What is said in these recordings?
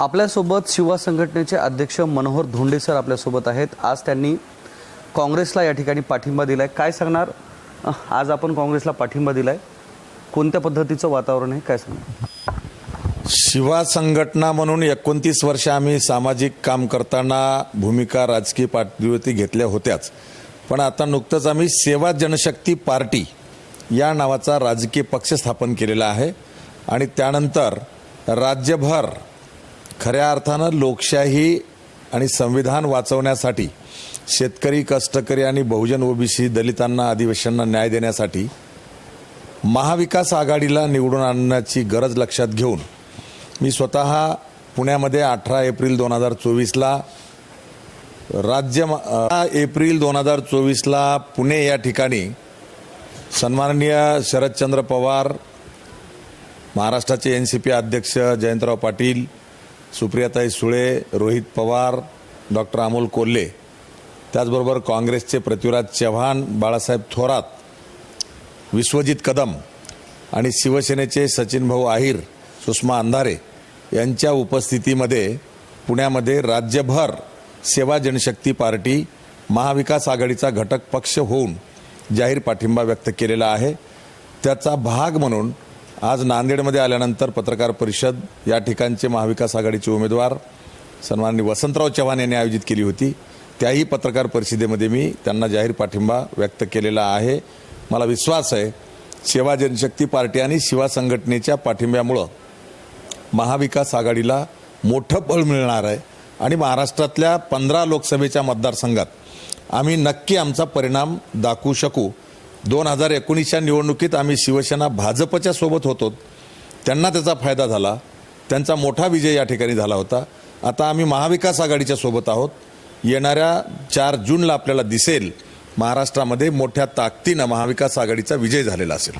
आपल्यासोबत शिवा संघटनेचे अध्यक्ष मनोहर धोंडे सर आपल्यासोबत आहेत. आज त्यांनी काँग्रेसला या ठिकाणी पाठिंबा दिला आहे काय सांगणार? आज आपण काँग्रेसला पाठिंबा दिला आहे कोणत्या पद्धतीचं वातावरण आहे? काय सांगणार? शिवा संघटना म्हणून एकोणतीस वर्ष आम्ही सामाजिक काम करताना भूमिका राजकीय पातळीवरती घेतल्या होत्याच. पण आता नुकतंच आम्ही सेवा जनशक्ती पार्टी या नावाचा राजकीय पक्ष स्थापन केलेला आहे. आणि त्यानंतर राज्यभर खऱ्या अर्थानं लोकशाही आणि संविधान वाचवण्यासाठी शेतकरी कष्टकरी आणि बहुजन ओबीसी दलितांना आदिवासींना न्याय देण्यासाठी महाविकास आघाडीला निवडून आणण्याची गरज लक्षात घेऊन मी स्वतः पुण्यामध्ये अठरा एप्रिल दोन हजार चोवीसला राज्य एप्रिल दोन हजार चोवीसला पुणे या ठिकाणी सन्माननीय शरदचंद्र पवार महाराष्ट्राचे एन सी पी अध्यक्ष जयंतराव पाटील सुप्रियाताई सुळे रोहित पवार डॉक्टर अमोल कोल्हे. त्याचबरोबर काँग्रेसचे पृथ्वीराज चव्हाण बाळासाहेब थोरात विश्वजित कदम आणि शिवसेनेचे सचिन भाऊ आहिर सुषमा अंधारे यांच्या उपस्थितीमध्ये पुण्यामध्ये राज्यभर सेवा जनशक्ती पार्टी महाविकास आघाडीचा घटक पक्ष होऊन जाहीर पाठिंबा व्यक्त केलेला आहे. त्याचा भाग म्हणून आज नांदेडमध्ये आल्यानंतर पत्रकार परिषद या ठिकाणचे महाविकास आघाडीचे उमेदवार सन्माननीय वसंतराव चव्हाण यांनी आयोजित केली होती. त्याही पत्रकार परिषदेमध्ये मी त्यांना जाहीर पाठिंबा व्यक्त केलेला आहे. मला विश्वास आहे सेवा जनशक्ती पार्टी आणि शिवा संघटनेच्या पाठिंब्यामुळं महाविकास आघाडीला मोठं बळ मिळणार आहे आणि महाराष्ट्रातल्या पंधरा लोकसभेच्या मतदारसंघात आम्ही नक्की आमचा परिणाम दाखवू शकू. दोन हजार एकोणीसच्या निवडणुकीत आम्ही शिवसेना भाजपच्या सोबत होतो. त्यांना त्याचा फायदा झाला. त्यांचा मोठा विजय या ठिकाणी झाला होता. आता आम्ही महाविकास आघाडीच्या सोबत आहोत. येणाऱ्या चार जूनला आपल्याला दिसेल महाराष्ट्रामध्ये मोठ्या ताकदीनं महाविकास आघाडीचा विजय झालेला असेल.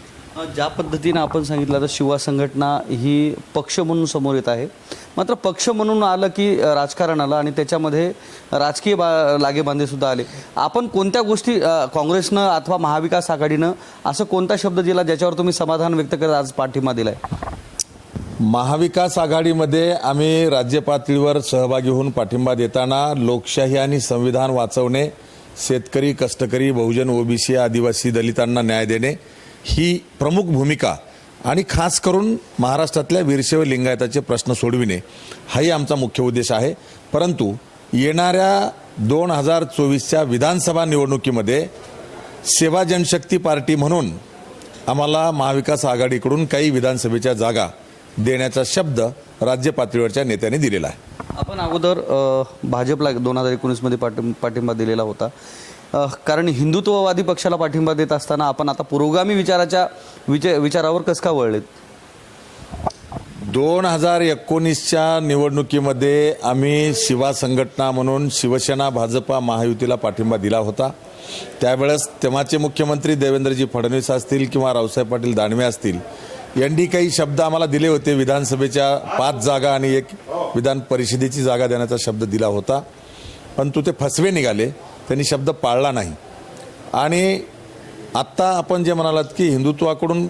ज्या पद्धतीनं आपण सांगितलं तर शिवा संघटना ही पक्ष म्हणून समोर येत आहे. मात्र पक्ष म्हणून आलं की राजकारण आलं आणि त्याच्यामध्ये राजकीय बा लागेबांधे सुद्धा आले. आपण कोणत्या गोष्टी काँग्रेसनं अथवा महाविकास आघाडीनं असं कोणता शब्द दिला ज्याच्यावर तुम्ही समाधान व्यक्त करत आज पाठिंबा दिलाय? महाविकास आघाडीमध्ये आम्ही राज्य पातळीवर सहभागी होऊन पाठिंबा देताना लोकशाही आणि संविधान वाचवणे शेतकरी कष्टकरी बहुजन ओबीसी आदिवासी दलितांना न्याय देणे ही प्रमुख भूमिका आणि खास करून महाराष्ट्रातल्या वीरशैव लिंगायताचे प्रश्न सोडविणे हाही आमचा मुख्य उद्देश आहे. परंतु येणाऱ्या दोन हजार चोवीसच्या विधानसभा निवडणुकीमध्ये सेवा जनशक्ती पार्टी म्हणून आम्हाला महाविकास आघाडीकडून काही विधानसभेच्या जागा देण्याचा शब्द राज्य पातळीवरच्या नेत्यांनी दिलेला आहे. आपण अगोदर भाजपला दोन हजार एकोणीसमध्ये पाठिं पाठिंबा दिलेला होता. कारण हिंदुत्ववादी पक्षाला पाठिंबा देत असताना आपण आता पुरोगामी विचाराच्या विचार विचारावर कस का वळलेत? दोन हजार एकोणीसच्या निवडणुकीमध्ये आम्ही शिवा संघटना म्हणून शिवसेना भाजपा महायुतीला पाठिंबा दिला होता. त्यावेळेस तेव्हाचे मुख्यमंत्री देवेंद्रजी फडणवीस असतील किंवा रावसाहेब पाटील दानवे असतील यांनी काही शब्द आम्हाला दिले होते. विधानसभेच्या पाच जागा आणि एक विधान परिषदेची जागा देण्याचा शब्द दिला होता. पण तू ते फसवे निघाले. त्यांनी शब्द पाळला नाही. आणि आत्ता आपण जे म्हणालात की हिंदुत्वाकडून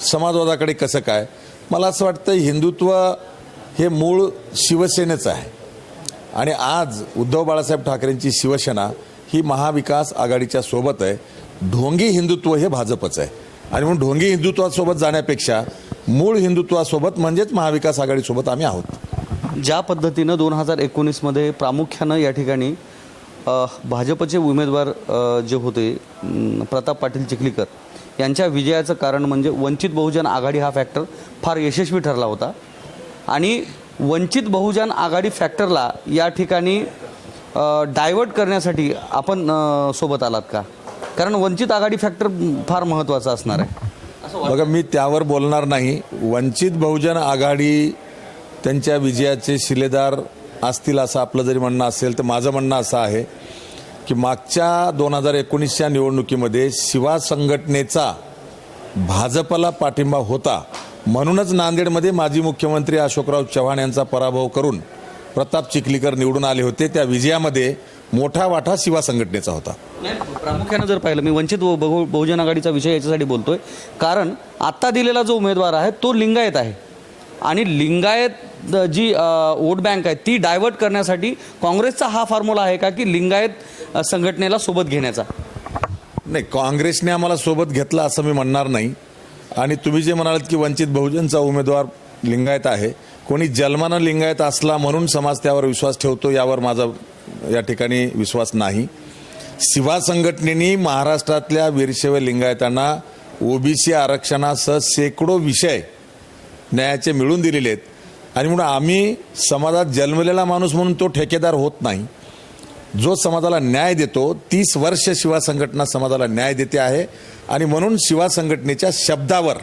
समाजवादाकडे कसं काय? मला असं वाटतं हिंदुत्व हे मूळ शिवसेनेचं आहे. आणि आज उद्धव बाळासाहेब ठाकरेंची शिवसेना ही महाविकास आघाडीच्या सोबत आहे. ढोंगी हिंदुत्व हे भाजपचं आहे. आणि म्हणून ढोंगी हिंदुत्वासोबत जाण्यापेक्षा मूळ हिंदुत्वासोबत म्हणजेच महाविकास आघाडीसोबत आम्ही आहोत. ज्या पद्धतीनं दोन हजार एकोणीसमध्ये प्रामुख्यानं या ठिकाणी भाजपचे उमेदवार जे होते प्रताप पाटील चिखलीकर यांच्या विजयाचं कारण म्हणजे वंचित बहुजन आघाडी हा फॅक्टर फार यशस्वी ठरला होता. आणि वंचित बहुजन आघाडी फॅक्टरला या ठिकाणी डायवर्ट करण्यासाठी आपण सोबत आलात का? कारण वंचित आघाडी फॅक्टर फार महत्त्वाचा असणार आहे. बघा मी त्यावर बोलणार नाही. वंचित बहुजन आघाडी त्यांच्या विजयाचे शिलेदार असतील असं आपलं जरी म्हणणं असेल तर माझं म्हणणं असं आहे की मागच्या दोन हजार एकोणीसच्या निवडणुकीमध्ये शिवा संघटनेचा भाजपला पाठिंबा होता. म्हणूनच नांदेडमध्ये माजी मुख्यमंत्री अशोकराव चव्हाण यांचा पराभव करून प्रताप चिखलीकर निवडून आले होते. त्या विजयामध्ये मोठा वाटा शिवा संघटनेचा होता. प्रामुख्यानं जर पाहिलं मी वंचित बहु बहुजन आघाडीचा विषय याच्यासाठी बोलतोय. कारण आत्ता दिलेला जो उमेदवार आहे तो लिंगायत आहे. आणि लिंगायत जी वोट बँक आहे ती डायव्हर्ट करण्यासाठी काँग्रेसचा हा फॉर्म्युला आहे का की लिंगायत संघटनेला सोबत घेण्याचा? नाही काँग्रेसने आम्हाला सोबत घेतला असं मी म्हणणार नाही. आणि तुम्ही जे म्हणालात की वंचित बहुजनचा उमेदवार लिंगायत आहे कोणी जन्मानं लिंगायत असला म्हणून समाज त्यावर विश्वास ठेवतो यावर माझा या ठिकाणी विश्वास नाही. शिवा संघटनेने महाराष्ट्रातल्या वीरशैव लिंगायतांना ओबीसी आरक्षणासह शेकडो विषय न्यायाचे मिळून दिलेले आहेत. आणि म्हणून आम्ही समाजात जन्मलेला माणूस म्हणून तो ठेकेदार होत नाही. जो समाजाला न्याय देतो तीस वर्ष शिवा संघटना समाजाला न्याय देते आहे. आणि म्हणून शिवा संघटनेच्या शब्दावर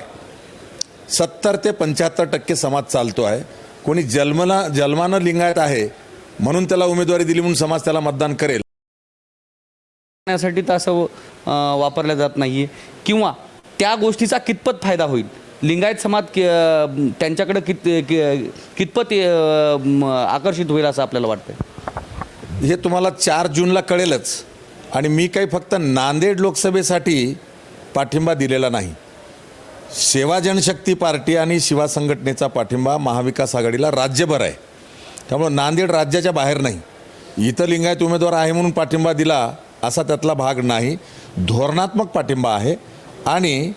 सत्तर ते पंच्याहत्तर टक्के समाज चालतो आहे. कोणी जन्मला जन्मानं लिंगायत आहे म्हणून त्याला उमेदवारी दिली म्हणून समाज त्याला मतदान करेल. करण्यासाठी तर असं वापरलं जात नाही किंवा त्या गोष्टीचा कितपत फायदा होईल? लिंगायत समाज कि- त्यांच्याकडे कित कितपत आकर्षित होईल असं आपल्याला वाटतं हे तुम्हाला चार जूनला कळेलच. आणि मी काही फक्त नांदेड लोकसभेसाठी पाठिंबा दिलेला नाही. सेवा जनशक्ती पार्टी आणि शिवा संघटनेचा पाठिंबा महाविकास आघाडीला राज्यभर आहे. त्यामुळं नांदेड राज्याच्या बाहेर नाही. इथं लिंगायत उमेदवार आहे म्हणून पाठिंबा दिला असा त्यातला भाग नाही. धोरणात्मक पाठिंबा आहे. आणि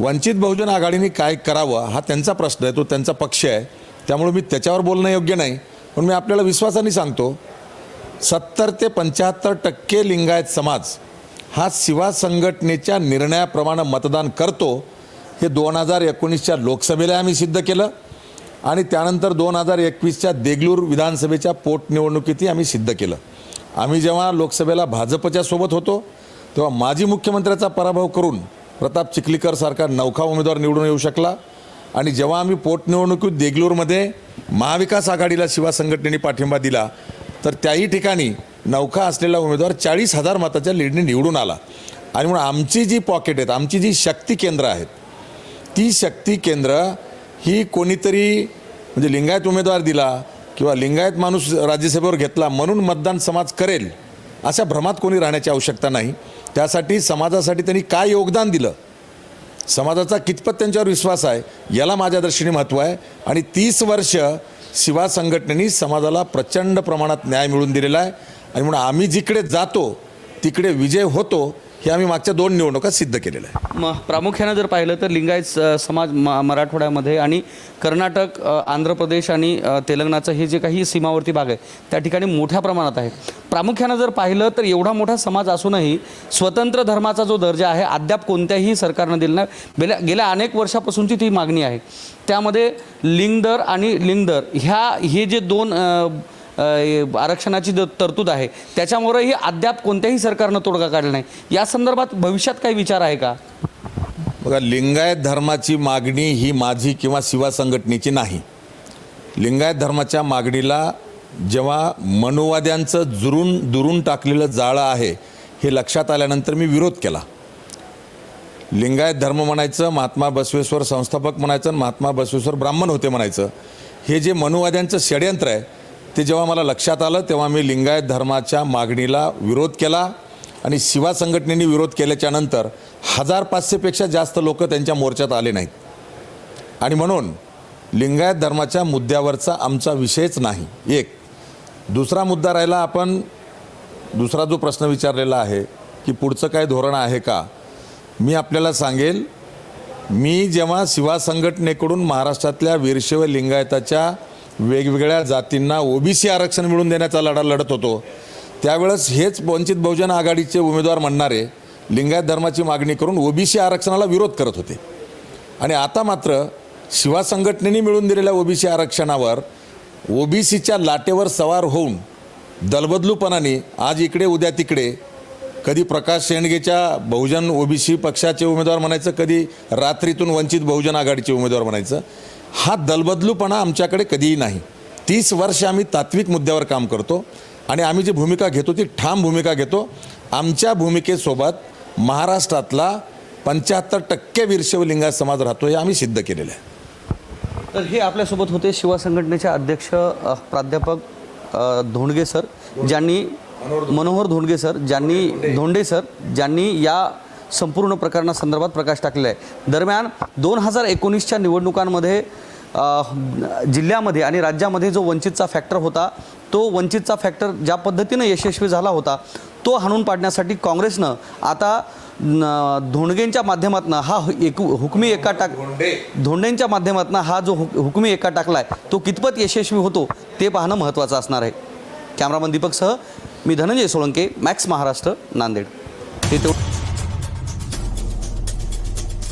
वंचित बहुजन आघाडीने काय करावं हा त्यांचा प्रश्न आहे तो त्यांचा पक्ष आहे. त्यामुळे मी त्याच्यावर बोलणं योग्य नाही. पण मी आपल्याला विश्वासाने सांगतो सत्तर ते पंच्याहत्तर टक्के लिंगायत समाज हा शिवा संघटनेच्या निर्णयाप्रमाणे मतदान करतो. हे दोन हजार एकोणीसच्या लोकसभेला आम्ही सिद्ध केलं आणि त्यानंतर दोन हजार एकवीसच्या देगलूर विधानसभेच्या पोटनिवडणुकीतही आम्ही सिद्ध केलं. आम्ही जेव्हा लोकसभेला भाजपच्या सोबत होतो तेव्हा माजी मुख्यमंत्र्याचा पराभव करून प्रताप चिखलीकरसारखा नौखा उमेदवार निवडून येऊ शकला. आणि जेव्हा आम्ही पोटनिवडणुकीत देगलूरमध्ये महाविकास आघाडीला शिवा संघटनेने पाठिंबा दिला तर त्याही ठिकाणी नौका असलेला उमेदवार चाळीस हजार मताच्या लीडने निवडून आला. आणि म्हणून आमची जी पॉकेट आहेत आमची जी शक्ती केंद्र आहेत ती शक्ती केंद्र ही कोणीतरी म्हणजे लिंगायत उमेदवार दिला किंवा लिंगायत माणूस राज्यसभेवर घेतला म्हणून मतदान समाज करेल अशा भ्रमात कोणी राहण्याची आवश्यकता नाही. त्यासाठी समाजासाठी त्यांनी काय योगदान दिलं? समाजाचा कितपत त्यांच्यावर विश्वास आहे याला माझ्या दृष्टीने महत्त्व आहे. आणि तीस वर्ष शिवा संघटनेनी समाजाला प्रचंड प्रमाणात न्याय मिळून दिलेला आहे. आणि म्हणून आम्ही जिकडे जातो तिकडे विजय होतो हे आम्ही मागच्या दोन निवडणुकात सिद्ध केलेलं आहे मग प्रामुख्यानं जर पाहिलं तर लिंगायत समाज म मराठवाड्यामध्ये आणि कर्नाटक आंध्र प्रदेश आणि तेलंगणाचं हे जे काही सीमावर्ती भाग आहे त्या ठिकाणी मोठ्या प्रमाणात आहे. प्रामुख्यानं जर पाहिलं तर एवढा मोठा समाज असूनही स्वतंत्र धर्माचा जो दर्जा आहे अद्याप कोणत्याही सरकारनं दिला नाही. गेल्या गेल्या अनेक वर्षापासूनची ती मागणी आहे. त्यामध्ये लिंगदर आणि लिंगदर ह्या हे जे दोन आरक्षणाची ज- तरतूद आहे. त्याच्यामुळेही अद्याप कोणत्याही सरकारनं तोडगा काढला नाही. या संदर्भात भविष्यात काही विचार आहे का? बघा लिंगायत धर्माची मागणी ही माझी किंवा शिवा संघटनेची नाही. लिंगायत धर्माच्या मागणीला जेव्हा मनुवाद्यांचं जुरून दुरून टाकलेलं जाळं आहे हे लक्षात आल्यानंतर मी विरोध केला. लिंगायत धर्म म्हणायचं महात्मा बसवेश्वर संस्थापक म्हणायचं महात्मा बसवेश्वर ब्राह्मण होते म्हणायचं. हे जे मनुवाद्यांचं षडयंत्र आहे ते जेव्हा मला लक्षात आलं तेव्हा मी लिंगायत धर्माच्या मागणीला विरोध केला आणि शिवा संघटनेने विरोध केल्याच्यानंतर हजार पाचशेपेक्षा जास्त लोक त्यांच्या मोर्चात आले नाहीत. आणि म्हणून लिंगायत धर्माच्या मुद्द्यावरचा आमचा विषयच नाही. एक. दुसरा मुद्दा राहिला आपण दुसरा जो प्रश्न विचारलेला आहे की पुढचं काय धोरण आहे का? मी आपल्याला सांगेल मी जेव्हा शिवा संघटनेकडून महाराष्ट्रातल्या वीरशैव लिंगायताच्या वेगवेगळ्या जातींना ओबीसी आरक्षण मिळवून देण्याचा लढा लढत होतो. त्यावेळेस हेच वंचित बहुजन आघाडीचे उमेदवार म्हणणारे लिंगायत धर्माची मागणी करून ओबीसी आरक्षणाला विरोध करत होते. आणि आता मात्र शिवा संघटनेने मिळून दिलेल्या ओबीसी आरक्षणावर ओबीसीच्या लाटेवर सवार होऊन दलबदलूपणाने आज इकडे उद्या तिकडे कधी प्रकाश शेंडगेच्या बहुजन ओबीसी पक्षाचे उमेदवार म्हणायचं कधी रात्रीतून वंचित बहुजन आघाडीचे उमेदवार म्हणायचं हा दलबदलूपणा आमच्याकडे कधीही नाही. तीस वर्ष आम्ही तात्विक मुद्द्यावर काम करतो आणि आम्ही जी भूमिका घेतो ती ठाम भूमिका घेतो. आमच्या भूमिकेसोबत महाराष्ट्रातला पंच्याहत्तर टक्के वीरशिवलिंगात समाज राहतो हे आम्ही सिद्ध केलेलं आहे. तर हे आपल्यासोबत होते शिवा संघटनेचे अध्यक्ष प्राध्यापक धोंडगे सर ज्यांनी मनोहर धोंडगे. सर ज्यांनी धोंडे सर ज्यांनी या संपूर्ण प्रकरणासंदर्भात प्रकाश टाकलेला आहे. दरम्यान दोन हजार एकोणीसच्या निवडणुकांमध्ये जिल्ह्यामध्ये आणि राज्यामध्ये जो वंचितचा फॅक्टर होता तो वंचितचा फॅक्टर ज्या पद्धतीनं यशस्वी झाला होता तो हाणून पाडण्यासाठी काँग्रेसनं आता न- धोंडगेंच्या माध्यमातून हा हु- एक हुकमी एका टाक धोंडेंच्या माध्यमातून हा जो हुक हुकमी एका टाकलाय तो कितपत यशस्वी होतो ते पाहणं महत्त्वाचं असणार आहे. कॅमेरामन दीपकसह मी धनंजय सोळंके मॅक्स महाराष्ट्र नांदेड. हे तेवढं